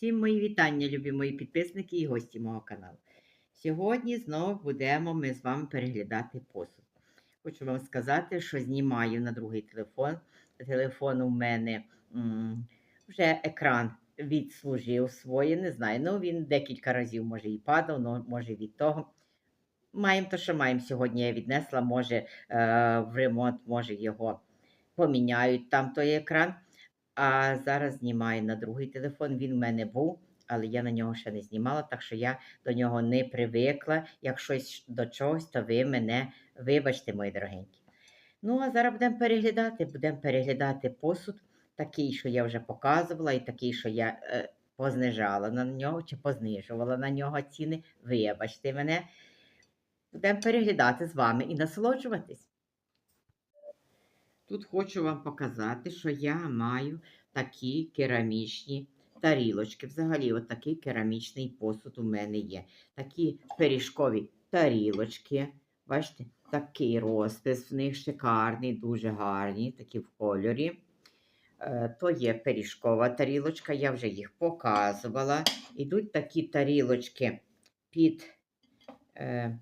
Всім мої вітання, любі мої підписники і гості мого каналу. Сьогодні знову будемо ми з вами переглядати посуд. Хочу вам сказати, що знімаю на другий телефон. Телефон у мене вже екран відслужив своє, не знаю. Ну, він декілька разів може і падав, ну, може від того. Маємо те, що маємо. Сьогодні я віднесла, може е, в ремонт, може його поміняють там той екран. А зараз знімаю на другий телефон. Він в мене був, але я на нього ще не знімала, так що я до нього не привикла. Як щось до чогось, то ви мене вибачте, мої дорогенькі. Ну, а зараз будемо переглядати. Будемо переглядати посуд, такий, що я вже показувала, і такий, що я е, познижала на нього чи познижувала на нього ціни. Вибачте мене. Будемо переглядати з вами і насолоджуватись. Тут хочу вам показати, що я маю такі керамічні тарілочки. Взагалі, отакий керамічний посуд у мене є. Такі пиріжкові тарілочки. Бачите, такий розпис в них шикарний, дуже гарний, такі в кольорі. Е, то є пиріжкова тарілочка, я вже їх показувала. Ідуть такі тарілочки під е,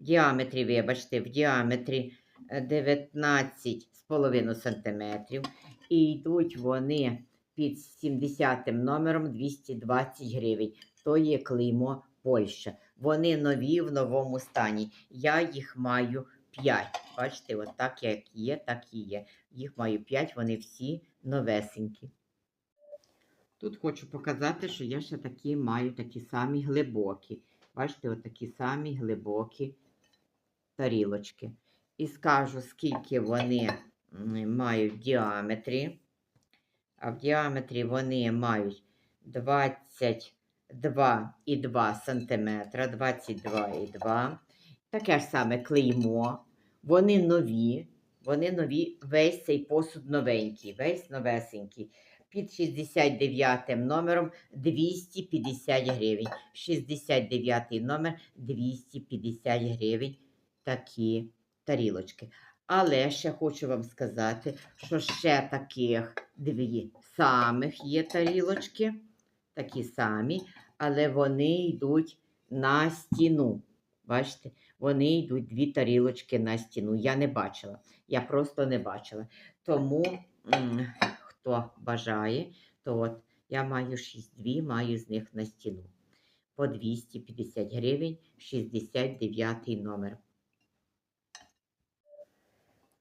в діаметрі, вибачте, в діаметрі е, 19 1,5 сантиметрів. І йдуть вони під 70 номером 220 гривень. То є клеймо Польща. Вони нові в новому стані. Я їх маю 5. Бачите, от так як є, так і є. Їх маю 5, вони всі новесенькі. Тут хочу показати, що я ще такі маю такі самі глибокі. Бачите, от такі самі глибокі тарілочки. І скажу, скільки вони мають в діаметрі. А в діаметрі вони мають 22,2 см, 22,2. Таке ж саме клеймо. Вони нові. Вони нові, весь цей посуд новенький, весь новесенький. Під 69 номером 250 гривень. 69 номер 250 гривень такі тарілочки. Але ще хочу вам сказати, що ще таких дві самих є тарілочки, такі самі, але вони йдуть на стіну. Бачите, вони йдуть дві тарілочки на стіну. Я не бачила. Я просто не бачила. Тому, хто бажає, то от я маю 6 маю з них на стіну. По 250 гривень, 69 номер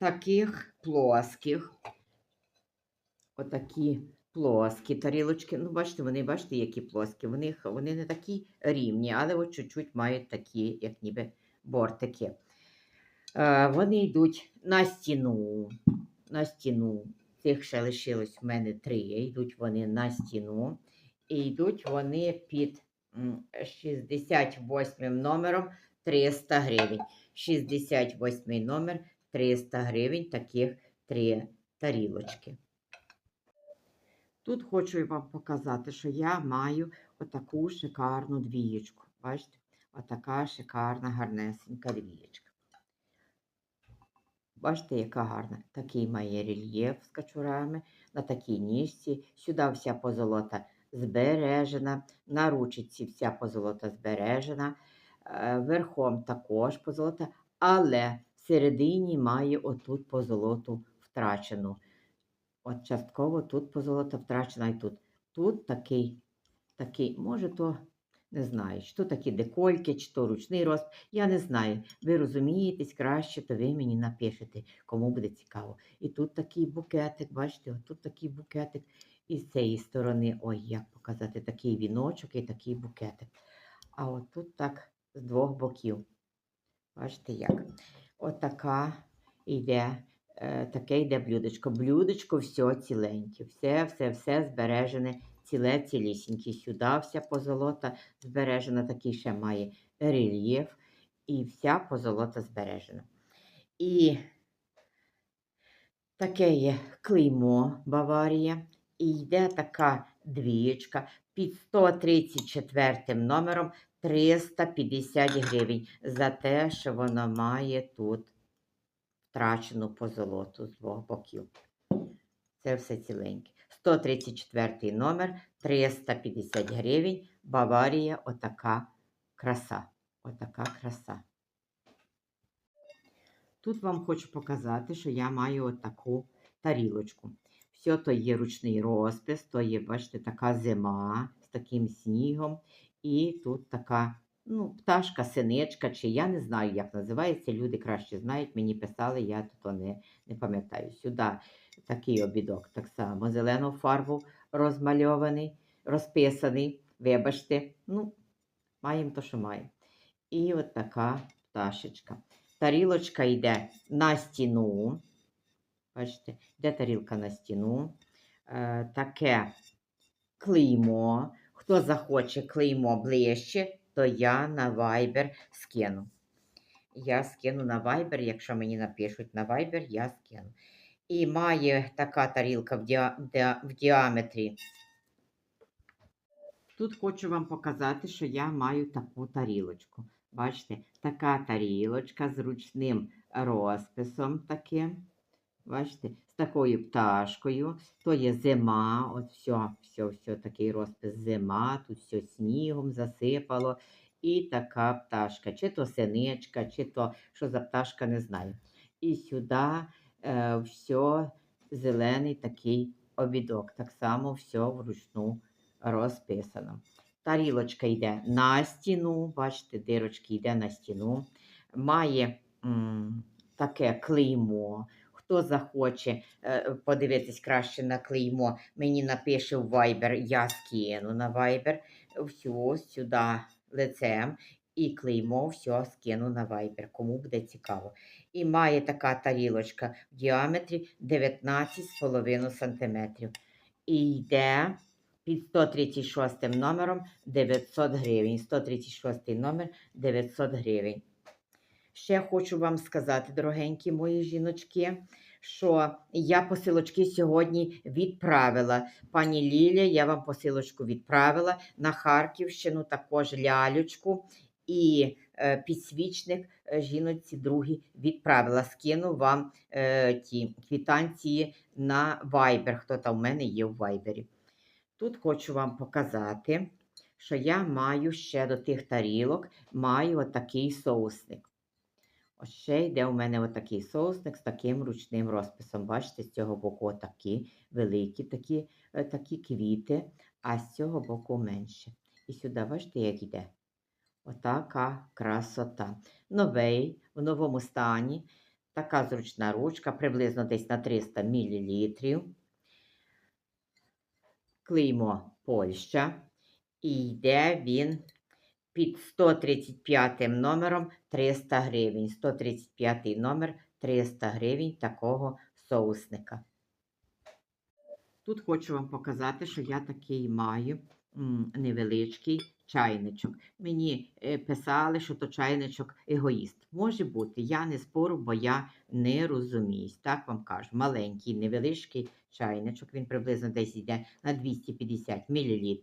таких плоских, отакі плоскі тарілочки. Ну, бачите, вони, бачите, які плоскі. Вони, вони не такі рівні, але от чуть-чуть мають такі, як ніби бортики. Е, вони йдуть на стіну. На стіну. Цих ще лишилось в мене три. Йдуть вони на стіну. І йдуть вони під м, 68 номером 300 гривень. 68 номер 300 гривень таких три тарілочки. Тут хочу вам показати, що я маю отаку шикарну двієчку. Бачите? Отака шикарна, гарнесенька двієчка. Бачите, яка гарна. Такий має рельєф з качурами на такій ніжці. Сюди вся позолота збережена, на ручці вся позолота збережена, е, верхом також позолота, але всередині має отут позолоту втрачену. От частково тут позолота втрачена і тут. Тут такий, такий, може, то не знаю, чи то такі декольки, чи то ручний рост. Я не знаю. Ви розумієтесь краще, то ви мені напишете, кому буде цікаво. І тут такий букетик, бачите, от тут такий букетик. І з цієї сторони, ой, як показати, такий віночок і такий букетик. А от тут так з двох боків. Бачите як? Отака йде, е, таке йде блюдечко. Блюдечко все ціленьке, все, все, все збережене, ціле, цілісіньке. Сюди вся позолота збережена, такий ще має рельєф, і вся позолота збережена. І таке є клеймо Баварія. І йде така двієчка під 134 номером 350 гривень за те, що вона має тут втрачену позолоту з двох боків. Це все ціленьке. 134 номер 350 гривень. Баварія, отака краса. Отака краса. Тут вам хочу показати, що я маю отаку тарілочку. Все то є ручний розпис, то є, бачите, така зима з таким снігом. І тут така ну, пташка, синичка, чи я не знаю, як називається. Люди краще знають, мені писали, я тут не, не пам'ятаю. Сюди такий обідок, так само зелену фарбу розмальований, розписаний. Вибачте, ну, маємо то, що маємо. І от така пташечка. Тарілочка йде на стіну. Бачите, йде тарілка на стіну. Е, таке клеймо. Хто захоче клеймо ближче, то я на Viber скину. Я скину на Viber, якщо мені напишуть на Viber, я скину. І має така тарілка в, діа... в діаметрі. Тут хочу вам показати, що я маю таку тарілочку. Бачите, така тарілочка з ручним розписом таким. Бачите, з такою пташкою. То є зима, от все, все, все, такий розпис зима, тут все снігом засипало. І така пташка, чи то синичка, чи то що за пташка, не знаю. І сюди е, все зелений такий обідок. Так само все вручну розписано. Тарілочка йде на стіну, бачите, дирочки йде на стіну. Має м, таке клеймо. Хто захоче е, подивитись краще на клеймо, мені напише в Viber, я скину на Viber. Все сюди лицем і клеймо все скину на Viber, кому буде цікаво. І має така тарілочка в діаметрі 19,5 см. І йде під 136 номером 900 гривень. 136 номер 900 гривень. Ще хочу вам сказати, дорогенькі мої жіночки, що я посилочки сьогодні відправила. Пані Ліля, я вам посилочку відправила на Харківщину, також лялючку і е, підсвічник е, жіночці другій відправила. Скину вам е, ті квітанції на Viber, хто там в мене є в Viber. Тут хочу вам показати, що я маю ще до тих тарілок маю отакий соусник. Ось ще йде у мене отакий соусник з таким ручним розписом. Бачите, з цього боку отакі великі такі, е, такі квіти, а з цього боку менше. І сюди, бачите, як йде? Отака красота. Новий, в новому стані. Така зручна ручка, приблизно десь на 300 мл. Клеймо Польща. І йде він під 135 номером 300 гривень. 135 номер 300 гривень такого соусника. Тут хочу вам показати, що я такий маю невеличкий чайничок. Мені е, писали, що то чайничок егоїст. Може бути, я не спору, бо я не розуміюсь. Так вам кажу, маленький, невеличкий чайничок. Він приблизно десь йде на 250 мл.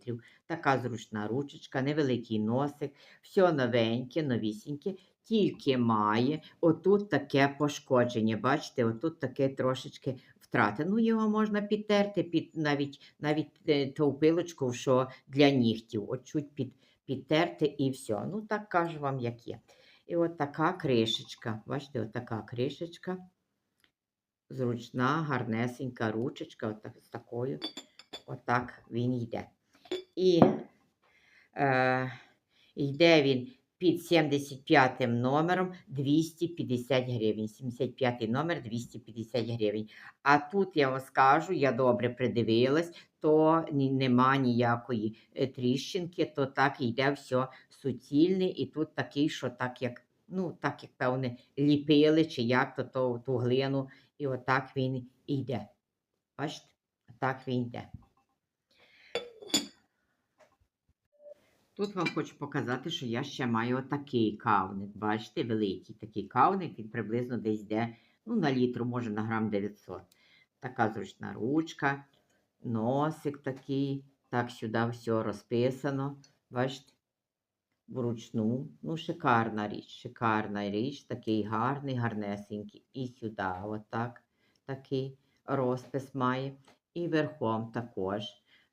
Така зручна ручечка, невеликий носик, все новеньке, новісіньке. Тільки має отут таке пошкодження. Бачите, отут таке трошечки втрати. Ну, його можна підтерти, під, навіть навіть е, ту пилочку, що для нігтів. От чуть під, підтерти і все. Ну, так кажу вам, як є. І от така кришечка. Бачите, от така кришечка. Зручна, гарнесенька ручечка, от з такою. Отак він йде. І е, йде він під 75 номером 250 гривень. 75 номер 250 гривень. А тут я вам скажу, я добре придивилась, то нема ніякої е, тріщинки, то так йде все суцільне, і тут такий, що так як, ну, так як певне, ліпили, чи як то, то ту глину, і отак він йде. Бачите? Так він йде. Тут вам хочу показати, що я ще маю отакий кавник. Бачите, великий такий кавник, він приблизно десь йде ну, на літру, може на грам 900. Така зручна ручка, носик такий. Так, сюди все розписано. Бачите? Вручну. Ну, шикарна річ, шикарна річ, такий гарний, гарнесенький. І сюди, отак, такий розпис має. І верхом також.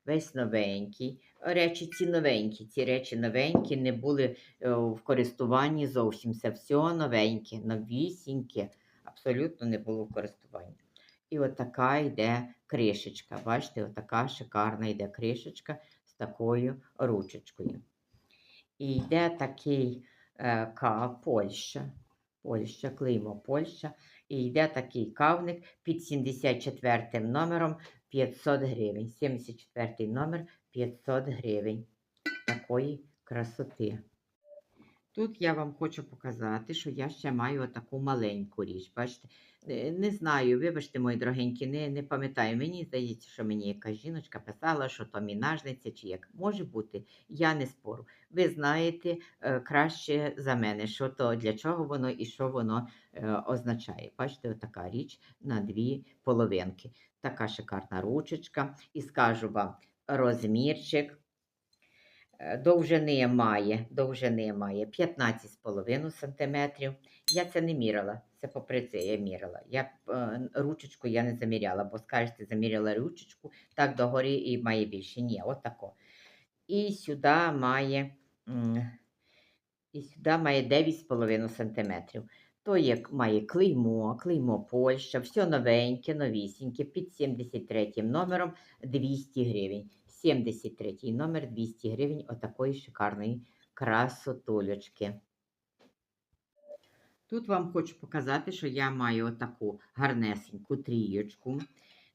Весь новенький. Речі ці новенькі, ці речі новенькі, не були е, в користуванні зовсім. Це все новеньке, новісіньке, абсолютно не було в користуванні. І от така йде кришечка. Бачите, отака шикарна йде кришечка з такою ручечкою. І йде такий е, кав Польща. Польща, клеймо Польща. І йде такий кавник під 74 номером 500 гривень. 74 номер 500 гривень. Такої красоти. Тут я вам хочу показати, що я ще маю отаку маленьку річ. Бачите, Е, не знаю, вибачте, мої дорогенькі, не, не пам'ятаю. Мені здається, що мені якась жіночка писала, що то мінажниця чи як. Може бути, я не спору. Ви знаєте е, краще за мене, що то для чого воно і що воно е, означає. Бачите, отака річ на дві половинки. Така шикарна ручечка. І скажу вам, розмірчик. Е, Довжини має, довжини має 15,5 см. Я це не міряла, це попри це я міряла. Я е, ручечку я не заміряла, бо скажете, заміряла ручечку, так догорі і має більше. Ні, отако. І сюди має, і сюди має 9,5 см. То як має клеймо, клеймо Польща, все новеньке, новісіньке, під 73 номером 200 гривень. 73 номер 200 гривень отакої шикарної красотулечки. Тут вам хочу показати, що я маю отаку гарнесеньку трієчку.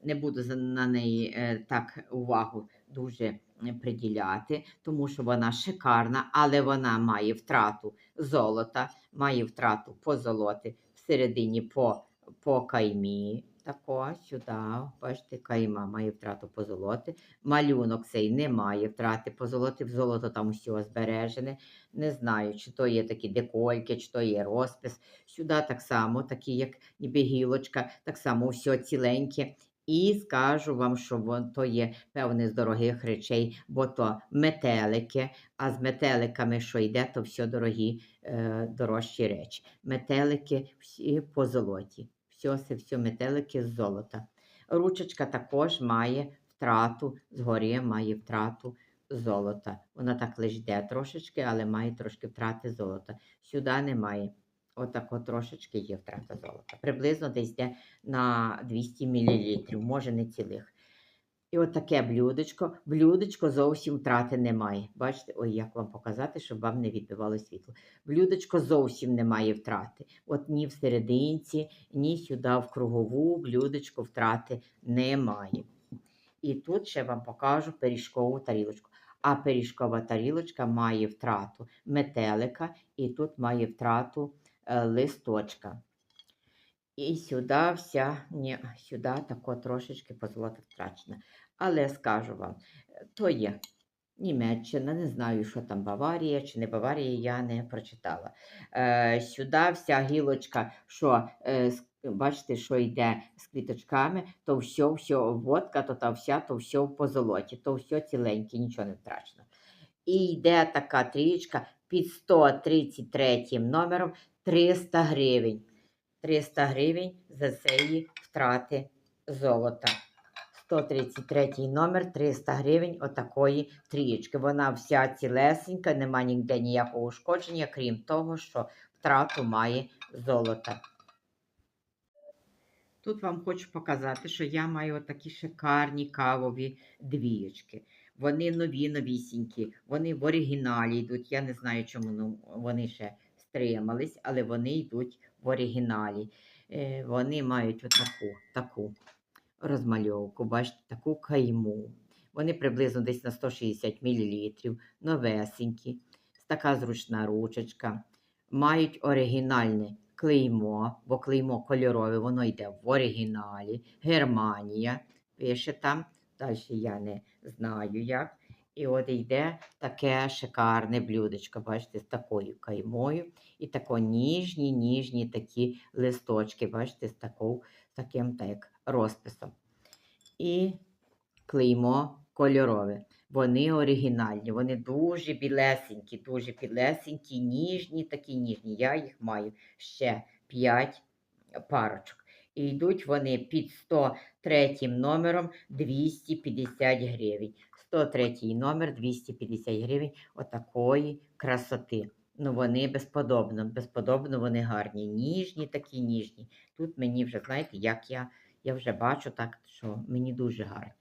Не буду на неї е, так увагу дуже приділяти, тому що вона шикарна, але вона має втрату золота, має втрату позолоти всередині по, по каймі. Тако, сюди, бачите, кайма має втрату позолоти. Малюнок цей не має втрати позолоти, золото там все збережене. Не знаю, чи то є такі декольки, чи то є розпис. Сюди так само, такі, як ніби гілочка, так само все ціленьке. І скажу вам, що то є певне з дорогих речей, бо то метелики, а з метеликами, що йде, то все дорогі, е, дорожчі речі. Метелики всі по Все, все метелики з золота. Ручечка також має втрату, згорі має втрату золота. Вона так лиш йде трошечки, але має трошки втрати золота. Сюди немає. Отако трошечки є втрата золота. Приблизно десь йде на 200 мл, може не цілих. І от таке блюдечко. Блюдечко зовсім втрати немає. Бачите, ой, як вам показати, щоб вам не відбивало світло. Блюдечко зовсім немає втрати. От ні в серединці, ні сюди в кругову блюдечко втрати немає. І тут ще вам покажу пиріжкову тарілочку. А пиріжкова тарілочка має втрату метелика, і тут має втрату е, листочка. І сюди вся, ні, сюди тако трошечки позолота втрачена. Але скажу вам, е, то є Німеччина, не знаю, що там Баварія чи не Баварія, я не прочитала. Е, сюди вся гілочка, що е, бачите, що йде з квіточками, то все, все водка, то та вся, то все в позолоті, то все ціленьке, нічого не втрачено. І йде така трієчка під 133 номером 300 гривень. 300 гривень за цієї втрати золота. 133 номер 300 гривень отакої трієчки. Вона вся цілесенька, нема ніде ніякого ушкодження, крім того, що втрату має золота. Тут вам хочу показати, що я маю такі шикарні кавові двієчки. Вони нові, новісінькі, вони в оригіналі йдуть. Я не знаю, чому ну, вони ще стримались, але вони йдуть в оригіналі. Е, вони мають отаку таку розмальовку, бачите, таку кайму. Вони приблизно десь на 160 мл, новесенькі, така зручна ручечка. Мають оригінальне клеймо, бо клеймо кольорове, воно йде в оригіналі. Германія пише там, далі я не знаю як. І от йде таке шикарне блюдечко, бачите, з такою каймою. І тако ніжні, ніжні такі листочки, бачите, з такою, таким так, розписом. І клеймо кольорове. Вони оригінальні, вони дуже білесенькі, дуже білесенькі, ніжні, такі ніжні. Я їх маю ще 5 парочок. І йдуть вони під 103 номером 250 гривень. 103 номер 250 гривень отакої красоти. Ну, вони безподобно, безподобно вони гарні. Ніжні, такі ніжні. Тут мені вже, знаєте, як я, я вже бачу так, що мені дуже гарно.